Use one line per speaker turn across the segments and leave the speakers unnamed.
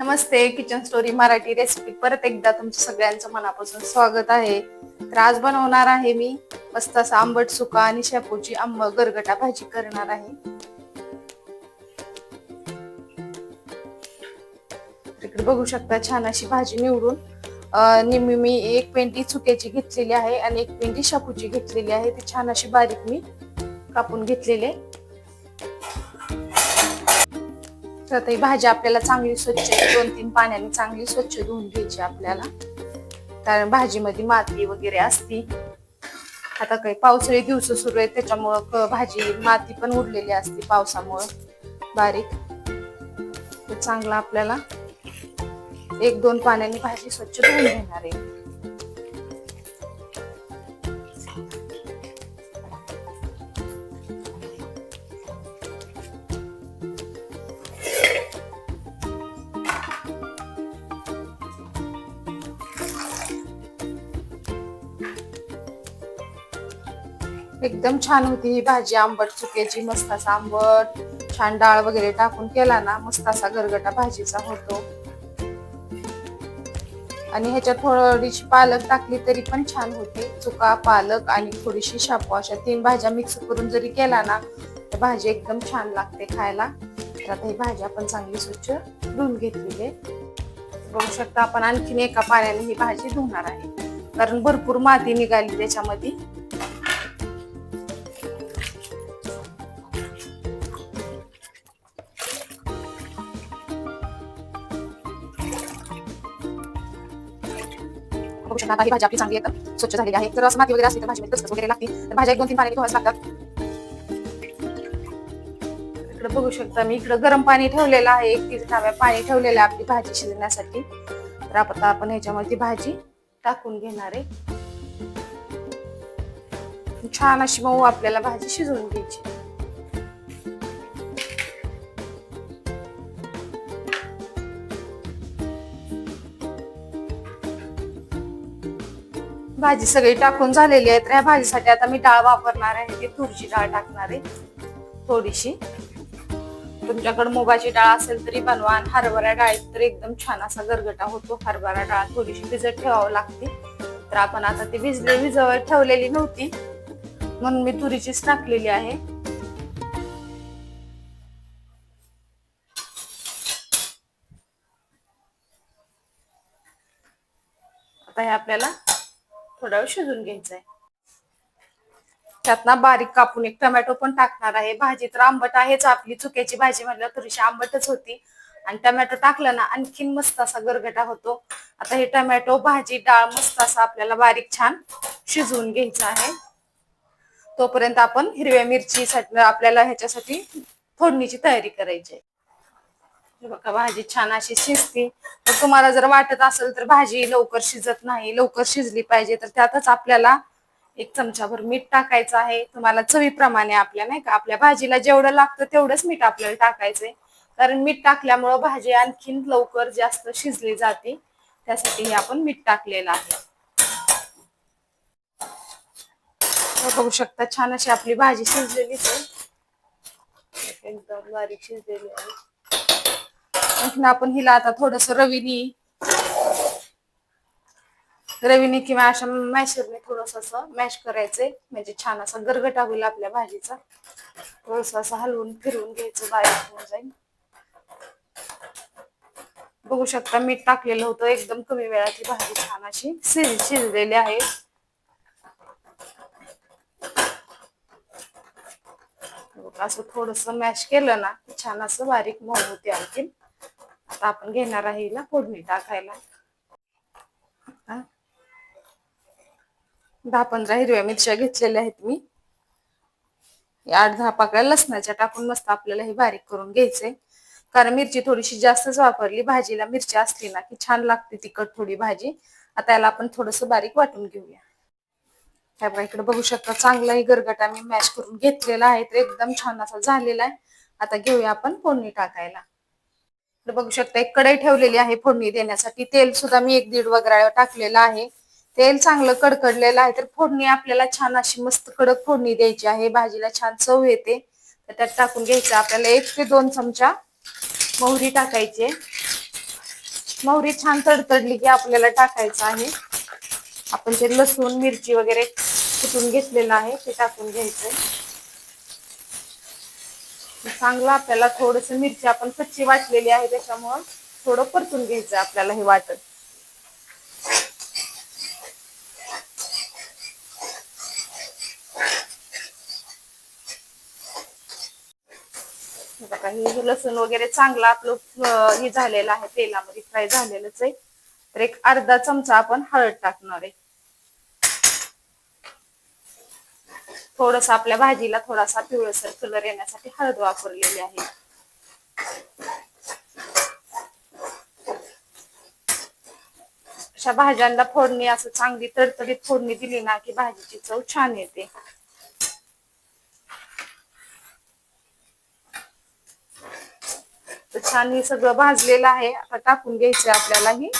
नमस्ते kitchen story Marathi recipe परत एकदा तुमचं सगळ्यांचं मनापासून स्वागत आहे. तर आज बनवणार आहे मी मस्त असा आंबट सुका आणि शेपूची आंब गरगटा भाजी करणार आहे. इकडे बघू शकता छान अशी भाजी निवडून. निम्मी मी एक पेंटी चुक्याची घेतलेली आहे आणि एक पेंटी शापूची घेतलेली आहे. ती छान अशी बारीक मी कापून घेतलेली आहे. तर आता ही भाजी आपल्याला चांगली स्वच्छ दोन तीन पाण्याने चांगली स्वच्छ धुवून घ्यायची आपल्याला. कारण भाजीमध्ये माती वगैरे असती. आता काही पावसाळी दिवस सुरू आहेत त्याच्यामुळं क- भाजी माती पण उडलेली असते पावसामुळं. बारीक. चांगला आपल्याला एक दोन पाण्याने भाजी स्वच्छ धुवून घेणार आहे. एकदम छान होती ही भाजी आंबट चुक्याची मस्त असा आंबट. छान डाळ वगैरे टाकून केला ना मस्त असा गरगटा भाजीचा होतो. आणि ह्याच्यात थोडीशी पालक टाकली तरी पण छान होते. चुका पालक आणि थोडीशी शापू अशा तीन भाज्या मिक्स करून जरी केला ना तर भाजी एकदम छान लागते खायला. तर आता ही भाजी आपण चांगली स्वच्छ धुवून घेतलेली आहे. बघू शकता आपण आणखीन एका पाण्याने ही भाजी धुवणार आहे. कारण भरपूर माती निघाली त्याच्यामध्ये. बघू शकता. ही भाजी आपली चांगली एकदम स्वच्छ झालेली आहे. जर असं माती वगैरे असते तर भाजी कसं वगैरे लागते तर भाज्या एक दोन तीन पाणी धुवायला लागतात. इकडे बघू शकता मी. इकडं गरम पाणी ठेवलेलं आहे. एक तीस ठाव्या पाणी ठेवलेलं आहे आपली भाजी शिजण्यासाठी. तर आपण आपण ह्याच्यामध्ये भाजी टाकून घेणार आहे. छान अशी मऊ आपल्याला भाजी शिजवून घ्यायची. भाजी सगळी टाकून झालेली आहे तर या भाजीसाठी आता मी डाळ वापरणार आहे. ती तुरची डाळ टाकणार आहे. थोडीशी. तुमच्याकडे मुगाची डाळ असेल तरी बनवा आणि हरभरा डाळीत तर एकदम छान असा गरगटा होतो. हरभरा डाळ थोडीशी भिजत ठेवावं लागते. तर आपण आता ती भिजले भिजवत ठेवलेली नव्हती. म्हणून मी तुरीचीच टाकलेली आहे. आता हे आपल्याला थोडा वेळ शिजून घ्यायचं आहे त्यात ना बारीक कापून एक टोमॅटो पण टाकणार आहे. भाजी तर आंबट आहेच. आपली चुक्याची भाजी म्हटलं थोडीशी आंबटच होती. आणि टोमॅटो टाकलं ना आणखीन मस्त असा गरगटा होतो. आता हे टोमॅटो भाजी डाळ मस्त असा आपल्याला बारीक छान शिजवून घ्यायचं आहे. तोपर्यंत आपण हिरव्या मिरची आपल्याला ह्याच्यासाठी फोडणीची तयारी करायची आहे. हे बघा भाजी छान अशी शिजते. तर तुम्हाला जर वाटत असेल तर भाजी लवकर शिजत नाही लवकर शिजली पाहिजे तर त्यातच आपल्याला एक चमचाभर मीठ टाकायचं आहे. तुम्हाला चवीप्रमाणे आपल्या नाही का आपल्या भाजीला जेवढं लागतं तेवढंच मीठ आपल्याला टाकायचंय कारण मीठ टाकल्यामुळं भाजी आणखीन लवकर जास्त शिजली जाते. त्यासाठी हे आपण मीठ टाकलेलं आहे. बघू शकता छान अशी आपली भाजी शिजलेलीच आहे. एकदम बारीक शिजलेली आहे. आणखीन आपण हिला आता थोडस रवीनी रवीनी किंवा अशा मॅशरने थोडस असं मॅश करायचंय म्हणजे छान असा गरगटा होईल आपल्या भाजीचा. थोडस असं हलवून फिरवून घ्यायचं बारीक होऊन जाईल बघू शकता मीठ टाकलेलं होतं. एकदम कमी वेळात ही भाजी छान अशी शिज शिजलेली आहे. असं थोडस मॅश केलं ना छान असं बारीक मऊ होते आणखीन. आता आपण घेणार आहे हिला फोडणी टाकायला. दहा पंधरा हिरव्या मिरच्या घेतलेल्या आहेत मी. आठ दहा पाकळ्या लसणाच्या टाकून मस्त आपल्याला हे बारीक करून घ्यायचंय कारण मिरची थोडीशी जास्तच वापरली भाजीला मिरची असली ना की छान लागते तिखट थोडी भाजी. आता याला आपण थोडस बारीक वाटून घेऊया. ह्या बघा इकडे बघू शकता चांगलाही गरगटा मी मॅश करून घेतलेला आहे. तर एकदम छान असा झालेला आहे. आता घेऊया आपण फोडणी टाकायला. तर बघू शकता एक कढई ठेवलेली आहे फोडणी देण्यासाठी. तेल सुद्धा मी एक दीड वगैरे टाकलेलं आहे. तेल चांगलं कडकडलेलं आहे तर फोडणी आपल्याला छान अशी मस्त कडक फोडणी द्यायची आहे. भाजीला छान चव येते. तर त्यात टाकून घ्यायचं. आपल्याला एक ते दोन चमचा मोहरी टाकायची मोहरी छान तडतडली की आपल्याला टाकायचं आहे. आपण ते लसूण मिरची वगैरे कुटून घेतलेलं आहे ते टाकून घ्यायचंय चांगलं आपल्याला थोडस मिरची आपण कच्ची वाटलेली आहे त्याच्यामुळं थोडं परतून घ्यायचं आपल्याला हे वाटत बघा हे लसूण वगैरे चांगलं आपलं हे झालेलं आहे तेलामध्ये फ्राय झालेलंच आहे. तर एक अर्धा चमचा आपण हळद टाकणार आहे. थोडस आपल्या भाजीला थोडासा पिवळसर कलर येण्यासाठी हळद वापरलेली आहे. अशा भाज्यांना फोडणी असं चांगली तडतडीत फोडणी दिली ना की भाजीची चव छान येते. छान हे सगळं भाजलेलं आहे. आता टाकून घ्यायचं आपल्याला ही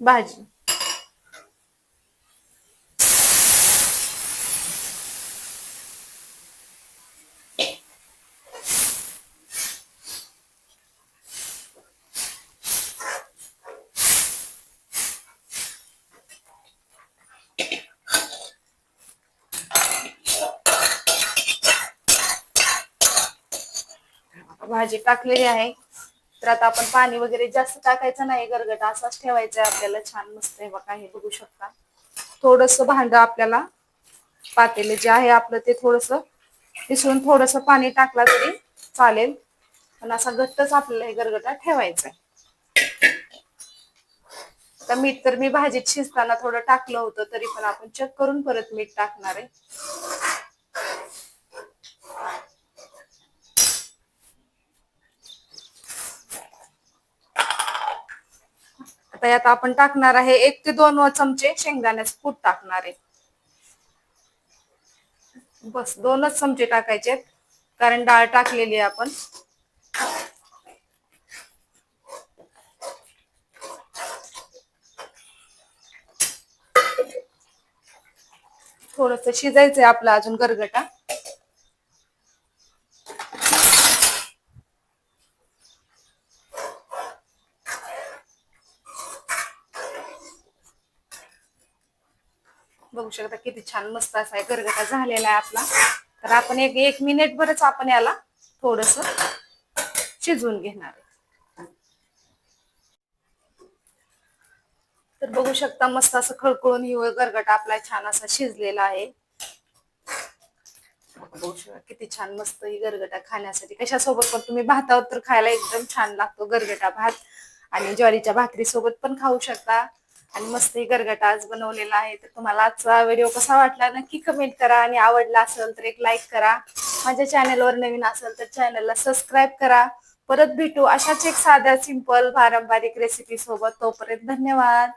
भाजी. भाजी टाकलेली आहे. तर आता आपण पाणी वगैरे जास्त टाकायचं नाही. गरगटा असाच ठेवायचा आहे आपल्याला. छान मस्त आहे बघा हे बघू शकता. थोडस भांड आपल्याला पातेले जे आहे आपलं ते थोडस मिसळून थोडस पाणी टाकला तरी चालेल. पण असा घट्टच आपल्याला हे गरगटा ठेवायचा आहे. आता मीठ तर मी भाजीत शिजताना थोडं टाकलं होतं तरी पण आपण चेक करून परत मीठ टाकणार आहे. आता यात आपण टाकणार आहे एक ते दोन चमचे शेंगदाण्याचं कूट टाकणार आहे. बस दोनच चमचे टाकायचे कारण डाळ टाकलेली आहे आपण. थोडस शिजायचंय आपलं अजून गरगटा. बघू शकता किती छान मस्त असा आहे गरगटा झालेला आहे आपला. तर आपण एक एक मिनिट भरच आपण याला थोडस शिजवून घेणार तर बघू शकता मस्त असं खळखळून हिवळ गरगटा आपला छान असा शिजलेला आहे. बघू शकता किती छान मस्त ही गरगटा खाण्यासाठी. कशासोबत पण तुम्ही भातावर तर खायला एकदम छान लागतो गरगटा भात. आणि ज्वारीच्या भाकरी सोबत पण खाऊ शकता. आणि मस्त गरगटा आज बनवलेला आहे. तर तुम्हाला आजचा व्हिडिओ कसा वाटला नक्की कमेंट करा. आणि आवडला असेल तर एक लाईक करा. माझ्या चॅनलवर नवीन असेल तर चॅनलला सबस्क्राईब करा. परत भेटू अशाच एक साध्या सिंपल पारंपरिक रेसिपी सोबत. तोपर्यंत धन्यवाद.